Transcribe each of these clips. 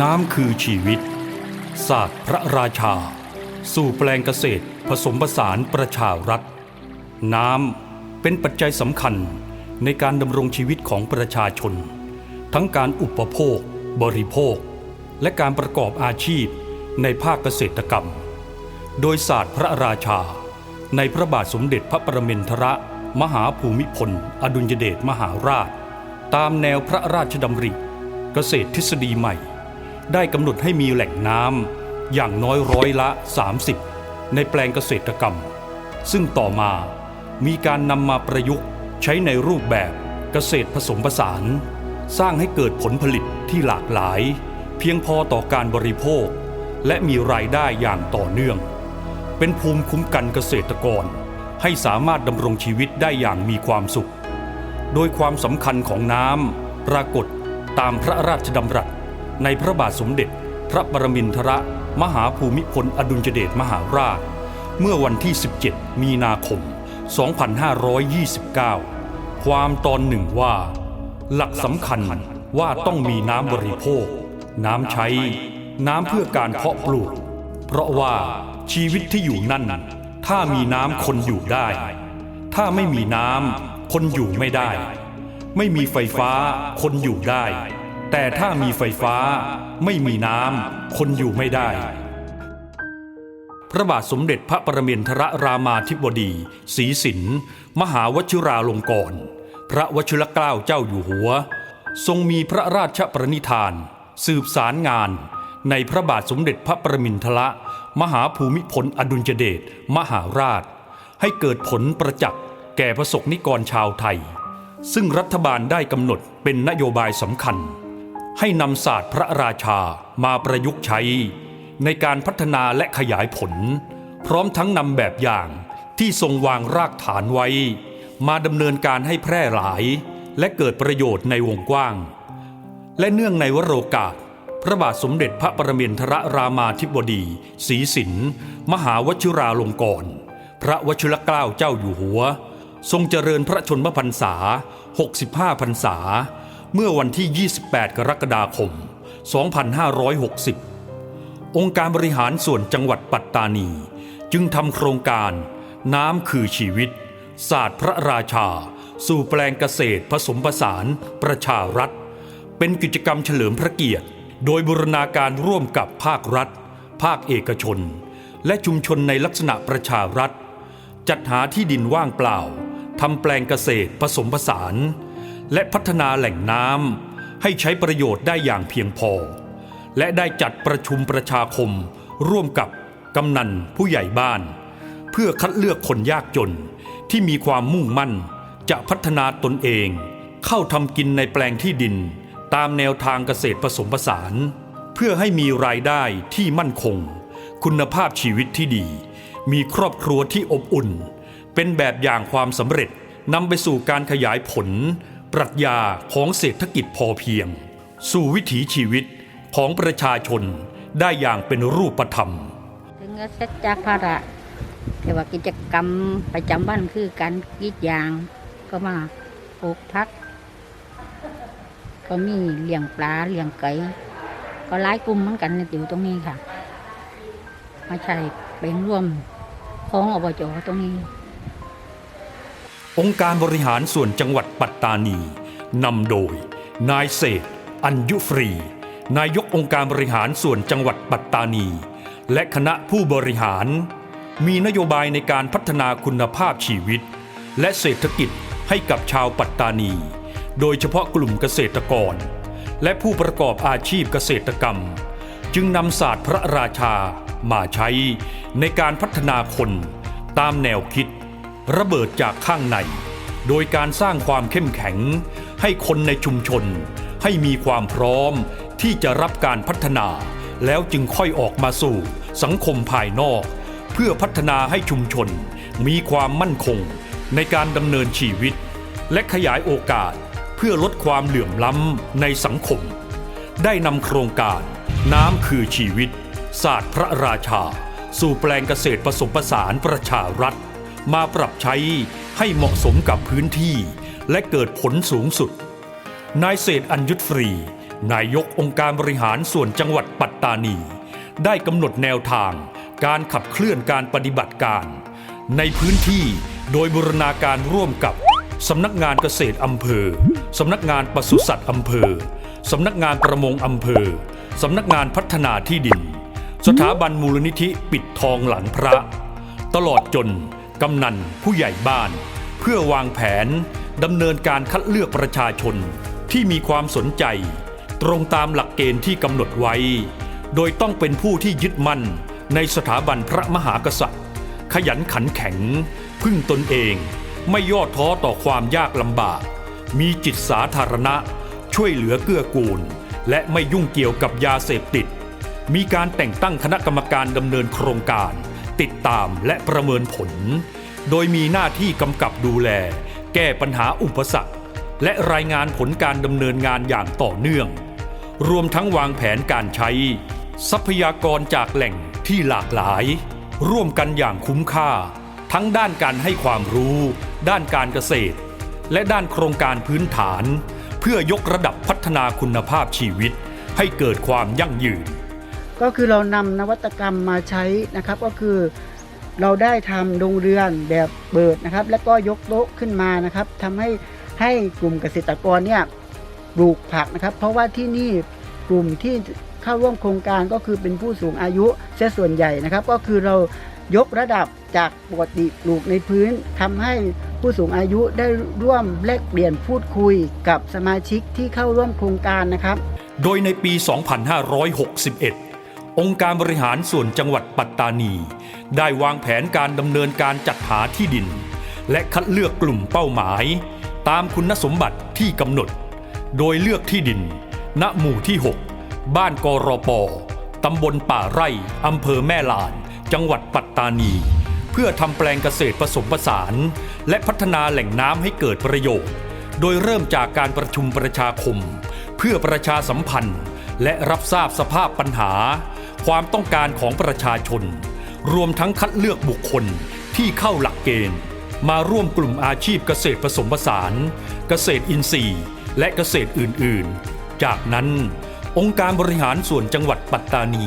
น้ำคือชีวิต ศาสตร์พระราชา สู่แปลงเกษตรผสมผสานประชารัฐ น้ำเป็นปัจจัยสำคัญในการดำรงชีวิตของประชาชน ทั้งการอุปโภค บริโภค และการประกอบอาชีพในภาคเกษตรกรรม โดยศาสตร์พระราชา ในพระบาทสมเด็จพระประมินทรมหาภูมิพล อดุลยเดชมหาราช ตามแนวพระราชดำริ เกษตรทฤษฎีใหม่ ได้กำหนดให้มีแหล่งน้ำอย่างน้อยร้อยละ 30 ในแปลงเกษตรกรรม ซึ่งต่อมามีการนำมาประยุกต์ใช้ในรูปแบบเกษตรผสมผสาน สร้างให้เกิดผลผลิตที่หลากหลาย เพียงพอต่อการบริโภค และมีรายได้อย่างต่อเนื่อง เป็นภูมิคุ้มกันเกษตรกร ให้สามารถดำรงชีวิตได้อย่างมีความสุข โดยความสำคัญของน้ำปรากฏ ตามพระราชดำรัส ในพระบาทสมเด็จ พระปรมินทรมหาภูมิพลอดุลยเดชมหาราช เมื่อวันที่ 17 มีนาคม 2529 ความตอนหนึ่งว่า หลักสำคัญว่าต้องมีน้ำบริโภค น้ำใช้ น้ำเพื่อการเพาะปลูก เพราะว่าชีวิตที่อยู่นั่นถ้ามีน้ำคนอยู่ได้ ถ้าไม่มีน้ำคนอยู่ไม่ได้ ไม่มีไฟฟ้า คนอยู่ได้ แต่ถ้ามีไฟฟ้า ไม่มีน้ำคนอยู่ไม่ได้ พระบาทสมเด็จพระประมินทรรามาธิบดีศรีสินมหาวชิราลงกรณ์พระวชิรเกล้าเจ้าอยู่หัว ทรงมีพระราชประนิธาน สืบสารงาน ในพระบาทสมเด็จพระประมินทรมหาภูมิพลอดุลยเดชมหาราช ให้เกิดผลประจักษ์แก่ประสบนิกรชาวไทย ซึ่งรัฐบาลได้กำหนดเป็นนโยบายสำคัญ ให้นำศาสตร์พระราชามาประยุกต์ใช้ ในการพัฒนาและขยายผล พร้อมทั้งนำแบบอย่างที่ทรงวางรากฐานไว้ มาดำเนินการให้แพร่หลาย และเกิดประโยชน์ในวงกว้าง และเนื่องในวโรกาส พระบาทสมเด็จพระประมินทรรามาธิบดีศรีสินมหาวชิราลงกรณ์พระวชิรเกล้าเจ้าอยู่หัว ทรงเจริญพระชนมพรรษา 65 พรรษา เมื่อวันที่ 28 กรกฎาคม 2560 องค์การบริหารส่วนจังหวัดปัตตานี จึงทำโครงการ น้ำคือชีวิต ศาสตร์พระราชา สู่แปลงเกษตรผสมผสานประชารัฐ เป็นกิจกรรมเฉลิมพระเกียรติ โดยบูรณาการร่วมกับภาครัฐ ภาคเอกชน และชุมชนในลักษณะประชารัฐจัดหาที่ดินว่างเปล่า ทำแปลงเกษตรผสมผสาน และพัฒนาแหล่งน้ำให้ใช้ประโยชน์ได้อย่างเพียงพอ และได้จัดประชุมประชาคม ร่วมกับกำนันผู้ใหญ่บ้าน เพื่อคัดเลือกคนยากจนที่มีความมุ่งมั่นจะพัฒนาตนเอง เข้าทำกินในแปลงที่ดิน ตามแนวทางเกษตรผสมผสาน เพื่อให้มีรายได้ที่มั่นคง คุณภาพชีวิตที่ดี มีครอบครัวที่อบอุ่น เป็นแบบอย่างความสำเร็จนำไปสู่การขยายผล ปรัชญาของเศรษฐกิจพอเพียง สู่วิถีชีวิตของประชาชนได้อย่างเป็นรูปธรรม ถึงก็เสร็จจากภาระแต่ว่ากิจกรรมประจำวันคือการกรีดยางก็มาปลูกพัก ก็มีเลี้ยงปลาเลี้ยงไก่ก็หลายกลุ่มเหมือนกันอยู่ตรงนี้ค่ะ มาใช่เป็นร่วมของอบจตรงนี้ องค์การบริหารส่วนจังหวัดปัตตานีนำโดย นายเศรษฐอัญยุฟรี นายกองค์การบริหารส่วนจังหวัดปัตตานี และคณะผู้บริหาร มีนโยบายในการพัฒนาคุณภาพชีวิต และเศรษฐกิจให้กับชาวปัตตานี โดยเฉพาะกลุ่มเกษตรกร และผู้ประกอบอาชีพเกษตรกรรม จึงนำศาสตร์พระราชามาใช้ในการพัฒนาคนตามแนวคิด ระเบิดจากข้างใน โดยการสร้างความเข้มแข็ง ให้คนในชุมชน ให้มีความพร้อมที่จะรับการพัฒนา แล้วจึงค่อยออกมาสู่สังคมภายนอก เพื่อพัฒนาให้ชุมชน มีความมั่นคงในการดำเนินชีวิต และขยายโอกาสเพื่อลดความเหลื่อมล้ำในสังคม ได้นำโครงการ น้ำคือชีวิต ศาสตร์พระราชา สู่แปลงเกษตรผสมผสานประชารัฐ มาปรับใช้ให้เหมาะสมกับพื้นที่ และเกิดผลสูงสุด นายเศษอัญยุทธฟรี นายกองค์การบริหารส่วนจังหวัดปัตตานี ได้กำหนดแนวทาง การขับเคลื่อนการปฏิบัติการ ในพื้นที่โดยบูรณาการร่วมกับสำนักงานเกษตรอำเภอ สำนักงานปศุสัตว์อำเภอ สำนักงานประมงอำเภอ สำนักงานพัฒนาที่ดิน สถาบันมูลนิธิปิดทองหลังพระ ตลอดจน กำนันผู้ใหญ่บ้าน เพื่อวางแผนดำเนินการคัดเลือกประชาชนที่มีความสนใจ ตรงตามหลักเกณฑ์ที่กำหนดไว้ โดยต้องเป็นผู้ที่ยึดมั่นในสถาบันพระมหากษัตริย์ ขยันขันแข็ง พึ่งตนเอง ไม่ย่อท้อต่อความยากลำบาก มีจิตสาธารณะ ช่วยเหลือเกื้อกูล และไม่ยุ่งเกี่ยวกับยาเสพติด มีการแต่งตั้งคณะกรรมการดำเนินโครงการ ติดตามและประเมินผล โดยมีหน้าที่กำกับดูแล แก้ปัญหาอุปสรรค และรายงานผลการดำเนินงานอย่างต่อเนื่อง รวมทั้งวางแผนการใช้ ทรัพยากรจากแหล่งที่หลากหลาย ร่วมกันอย่างคุ้มค่า ทั้งด้านการให้ความรู้ ด้านการเกษตร และด้านโครงการพื้นฐาน เพื่อยกระดับพัฒนาคุณภาพชีวิต ให้เกิดความยั่งยืน ก็คือเรานำนวัตกรรมมาใช้นะครับ ก็คือเราได้ทำโรงเรือนแบบเบิดนะครับ แล้วก็ยกโต๊ะขึ้นมานะครับทำให้ให้กลุ่มเกษตรกรเนี่ยปลูกผักนะครับ เพราะว่าที่นี่กลุ่มที่เข้าร่วมโครงการก็คือเป็นผู้สูงอายุเสียส่วนใหญ่นะครับ ก็คือเรายกระดับจากปกติปลูกในพื้นทำให้ผู้สูงอายุได้ร่วมแลกเปลี่ยนพูดคุยกับสมาชิกที่เข้าร่วมโครงการนะครับ โดยในปี 2561 องค์การบริหารส่วนจังหวัดปัตตานี ได้วางแผนการดำเนินการจัดหาที่ดิน และคัดเลือกกลุ่มเป้าหมาย ตามคุณสมบัติที่กำหนด โดยเลือกที่ดิน ณหมู่ที่ 6 บ้านกรปตำบลป่าไร่อำเภอแม่ลาน จังหวัดปัตตานี เพื่อทำแปลงเกษตรผสมผสาน และพัฒนาแหล่งน้ำให้เกิดประโยชน์ โดยเริ่มจากการประชุมประชาคม เพื่อประชาสัมพันธ์ และรับทราบสภาพปัญหา ความต้องการของประชาชน รวมทั้งคัดเลือกบุคคลที่เข้าหลักเกณฑ์ มาร่วมกลุ่มอาชีพเกษตรผสมผสาน เกษตรอินทรีย์ และเกษตรอื่น ๆ จากนั้น องค์การบริหารส่วนจังหวัดปัตตานี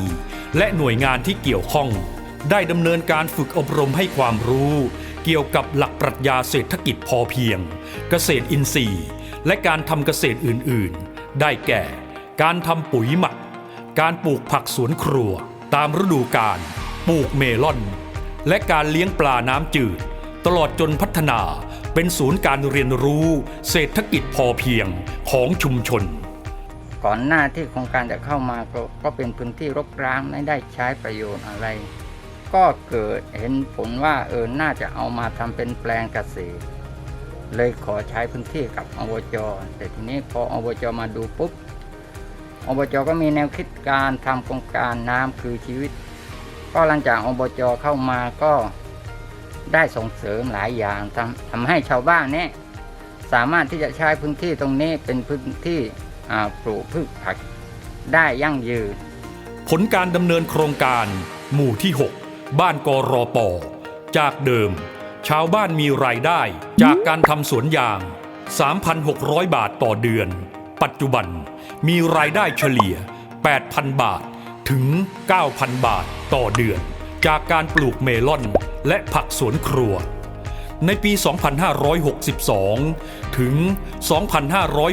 และหน่วยงานที่เกี่ยวข้อง ได้ดำเนินการฝึกอบรมให้ความรู้ เกี่ยวกับหลักปรัชญาเศรษฐกิจพอเพียง เกษตรอินทรีย์ และการทำเกษตรอื่น ๆ ได้แก่ การทำปุ๋ยหมัก การปลูกผักสวนครัว ตามฤดูกาลปลูกเมลอน และการเลี้ยงปลาน้ำจืด ตลอดจนพัฒนาเป็นศูนย์การเรียนรู้เศรษฐกิจพอเพียงของชุมชน ก่อนหน้าที่โครงการจะเข้ามาก็ก็เป็นพื้นที่รกร้างไม่ได้ใช้ประโยชน์อะไร ก็เกิดเห็นผลว่าเออน่าจะเอามาทำเป็นแปลงเกษตรเลยขอใช้พื้นที่กับอบจแต่ทีนี้พออบจมาดูปุ๊บ อบจก็มีแนวคิดการทำโครงการน้ำคือชีวิต ก็หลังจากอบจเข้ามาก็ได้ส่งเสริมหลายอย่างทำทำให้ชาวบ้านเนี่ยสามารถที่จะใช้พื้นที่ตรงนี้เป็นพื้นที่ปลูกพืชผักได้ยั่งยืน ผลการดำเนินโครงการ หมู่ที่ 6 บ้านกรอปอจากเดิม ชาวบ้านมีรายได้จากการทำสวนยาง 3,600 บาทต่อเดือน ปัจจุบัน มีรายได้เฉลี่ย 8,000 บาทถึง 9,000 บาทต่อเดือน จากการปลูกเมลอนและผักสวนครัว ในปี 2562 ถึง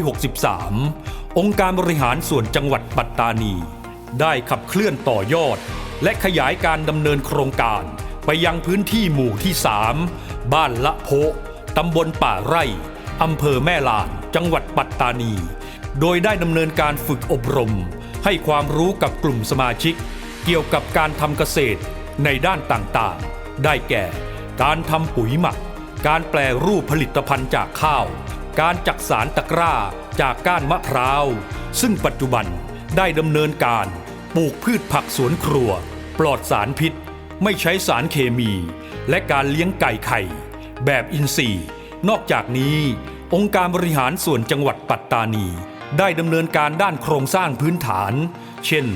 2563 องค์การบริหารส่วนจังหวัดปัตตานี ได้ขับเคลื่อนต่อยอด และขยายการดำเนินโครงการไปยังพื้นที่หมู่ที่ 3 บ้านละโพตำบลป่าไร่อำเภอแม่ลาน จังหวัดปัตตานี โดยได้ดำเนินการฝึกอบรม ให้ความรู้กับกลุ่มสมาชิก เกี่ยวกับการทำเกษตรในด้านต่างๆ ได้แก่ การทำปุ๋ยหมัก การแปลรูปผลิตภัณฑ์จากข้าว การจักสารตะกร้าจากก้านมะพร้าว ซึ่งปัจจุบันได้ดำเนินการปลูกพืชผักสวนครัว ปลอดสารพิษ ไม่ใช้สารเคมี และการเลี้ยงไก่ไข่ แบบอินทรีย์ นอกจากนี้ องค์การบริหารส่วนจังหวัดปัตตานี ได้ดำเนินการด้านโครงสร้างพื้นฐาน เช่น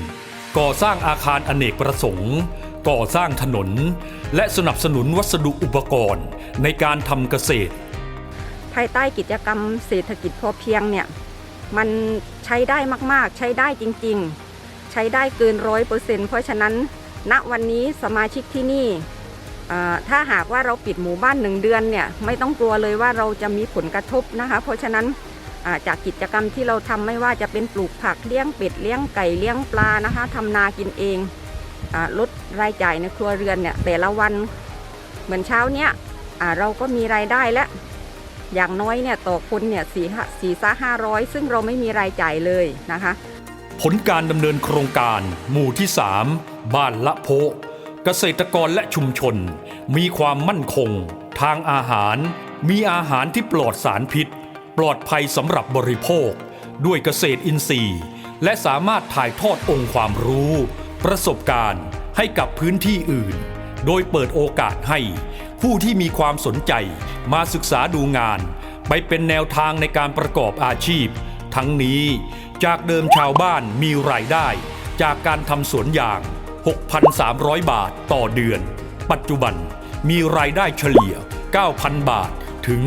ก่อสร้างอาคารอเนกประสงค์ ก่อสร้างถนน และสนับสนุนวัสดุอุปกรณ์ในการทำเกษตร ภายใต้กิจกรรมเศรษฐกิจพอเพียงเนี่ยมันใช้ได้มากๆ ใช้ได้จริงๆ ใช้ได้เกินร้อยเปอร์เซ็นต์เพราะฉะนั้น ณวันนี้สมาชิกที่นี่ถ้าหากว่าเราปิดหมู่บ้านหนึ่งเดือนเนี่ยไม่ต้องกลัวเลยว่าเราจะมีผลกระทบนะคะ เพราะฉะนั้น จากกิจกรรมที่เราทำไม่ว่าจะเป็นปลูกผักเลี้ยงเป็ดเลี้ยงไก่เลี้ยงปลานะคะทำนากินเองอลดรายจ่ายในครัวเรือนเนี่ยแต่ละวันเหมือนเช้าเนี้ยเราก็มีรายได้แล้วอย่างน้อยเนี่ยต่อคนเนี่ยสี่สี่ซะห้าร้อยซึ่งเราไม่มีรายจ่ายเลยนะคะ ผลการดำเนินโครงการ หมู่ที่ 3 บ้านละโพเกษตรกรและชุมชน มีความมั่นคง ทางอาหาร มีอาหารที่ปลอดสารพิษ ปลอดภัยสำหรับบริโภค ด้วยเกษตรอินทรีย์ และสามารถถ่ายทอดองค์ความรู้ ประสบการณ์ให้กับพื้นที่อื่น โดยเปิดโอกาสให้ผู้ที่มีความสนใจมาศึกษาดูงาน ไปเป็นแนวทางในการประกอบอาชีพ ทั้งนี้จากเดิมชาวบ้านมีรายได้ จากการทำสวนยาง 6,300 บาทต่อเดือน ปัจจุบันมีรายได้เฉลี่ย 9,000 บาท ถึง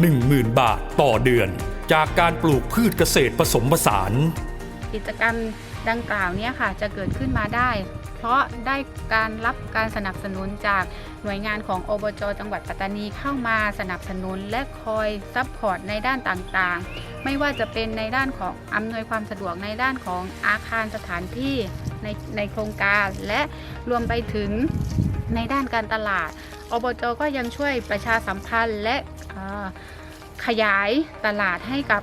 10,000 บาทต่อเดือน จากการปลูกพืชเกษตรผสมผสาน กิจกรรมดังกล่าวเนี้ค่ะจะเกิดขึ้นมาได้ เพราะได้การรับการสนับสนุนจากหน่วยงานของอบจจังหวัดปัตตานีเข้ามาสนับสนุนและคอยซัพพอร์ตในด้านต่างๆ ไม่ว่าจะเป็นในด้านของอำนวยความสะดวกในด้านของอาคารสถานที่ในในโครงการและรวมไปถึงในด้านการตลาด อบจก็ยังช่วยประชาสัมพันธ์และ ขยายตลาดให้กับ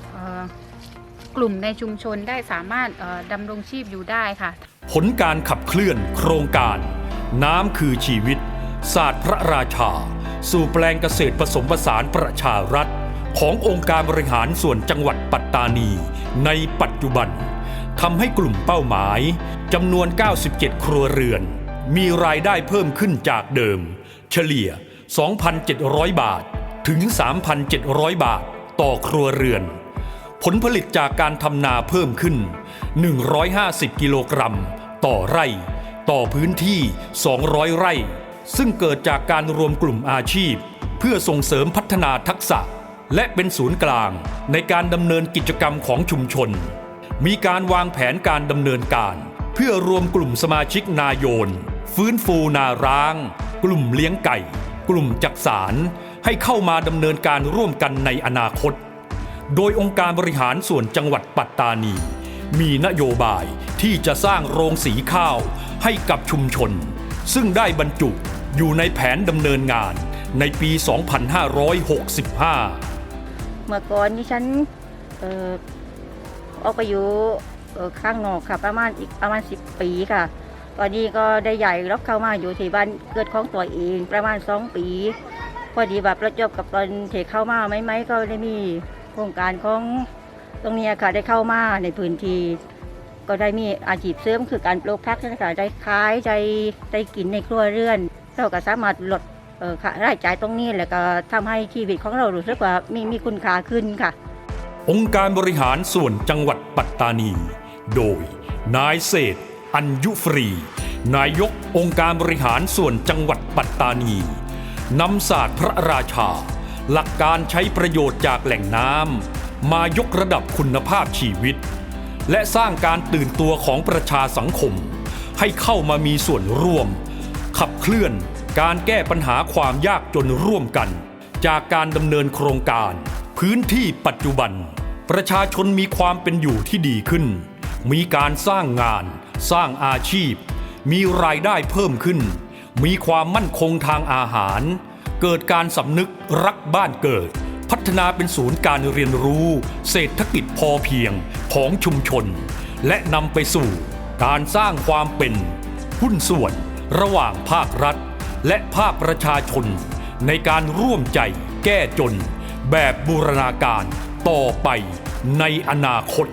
กลุ่มในชุมชนได้สามารถดำรงชีพอยู่ได้ค่ะ ผลการขับเคลื่อนโครงการ น้ำคือชีวิต ศาสตร์พระราชา สู่แปลงเกษตรผสมผสานประชารัฐ ขององค์การบริหารส่วนจังหวัดปัตตานี ในปัจจุบันทำให้กลุ่มเป้าหมายจำนวน 97 ครัวเรือน มีรายได้เพิ่มขึ้นจากเดิม เฉลี่ย 2,700 บาท ถึง 3,700 บาทต่อครัวเรือน ผลผลิตจากการทำนาเพิ่มขึ้น 150 กิโลกรัม ต่อไร่ ต่อพื้นที่ 200 ไร่ ซึ่งเกิดจากการรวมกลุ่มอาชีพ เพื่อส่งเสริมพัฒนาทักษะ และเป็นศูนย์กลางในการดำเนินกิจกรรมของชุมชน มีการวางแผนการดำเนินการ เพื่อรวมกลุ่มสมาชิกนายโยน ฟื้นฟูนาร้าง กลุ่มเลี้ยงไก่ กลุ่มจักสาร ให้เข้ามาดำเนินการร่วมกันในอนาคต โดยองค์การบริหารส่วนจังหวัดปัตตานี มีนโยบายที่จะสร้างโรงสีข้าวให้กับชุมชน ซึ่งได้บรรจุอยู่ในแผนดำเนินงานในปี 2565 เมื่อก่อนนี่ฉันเออออกไปอยู่ข้างนอกค่ะประมาณอีกประมาณสิบปีค่ะ ตอนนี้ก็ได้ใหญ่รับเข้ามาอยู่ที่บ้านเกิดของตัวเองประมาณสองปี พอดีแบบประจบกับตอนเทเข้ามาไหมไหมก็ได้มีโครงการของตรงนี้ค่ะได้เข้ามาในพื้นที่ก็ได้มีอาชีพเสริมคือการปลูกผักนะคะได้ขายได้ได้กินในครัวเรือน เราก็สามารถลดค่ารายจ่ายตรงนี้แล้วก็ทำให้ชีวิตของเรารู้สึกว่ามีมีคุณค่าขึ้นค่ะ องค์การบริหารส่วนจังหวัดปัตตานี โดย นายเศษอัญยุฟรี นายกองค์การบริหารส่วนจังหวัดปัตตานี นำศาสตร์พระราชา หลักการใช้ประโยชน์จากแหล่งน้ำมายกระดับคุณภาพชีวิต และสร้างการตื่นตัวของประชาสังคม ให้เข้ามามีส่วนร่วม ขับเคลื่อนการแก้ปัญหาความยากจนร่วมกัน จากการดำเนินโครงการ พื้นที่ปัจจุบัน ประชาชนมีความเป็นอยู่ที่ดีขึ้น มีการสร้างงาน สร้างอาชีพ มีรายได้เพิ่มขึ้น มีความมั่นคงทางอาหาร เกิดการสำนึกรักบ้านเกิด พัฒนาเป็นศูนย์การเรียนรู้ เศรษฐกิจพอเพียงของชุมชน และนำไปสู่การสร้างความเป็นหุ้นส่วนระหว่างภาครัฐ และภาคประชาชน ในการร่วมใจแก้จน แบบบูรณาการต่อไปในอนาคต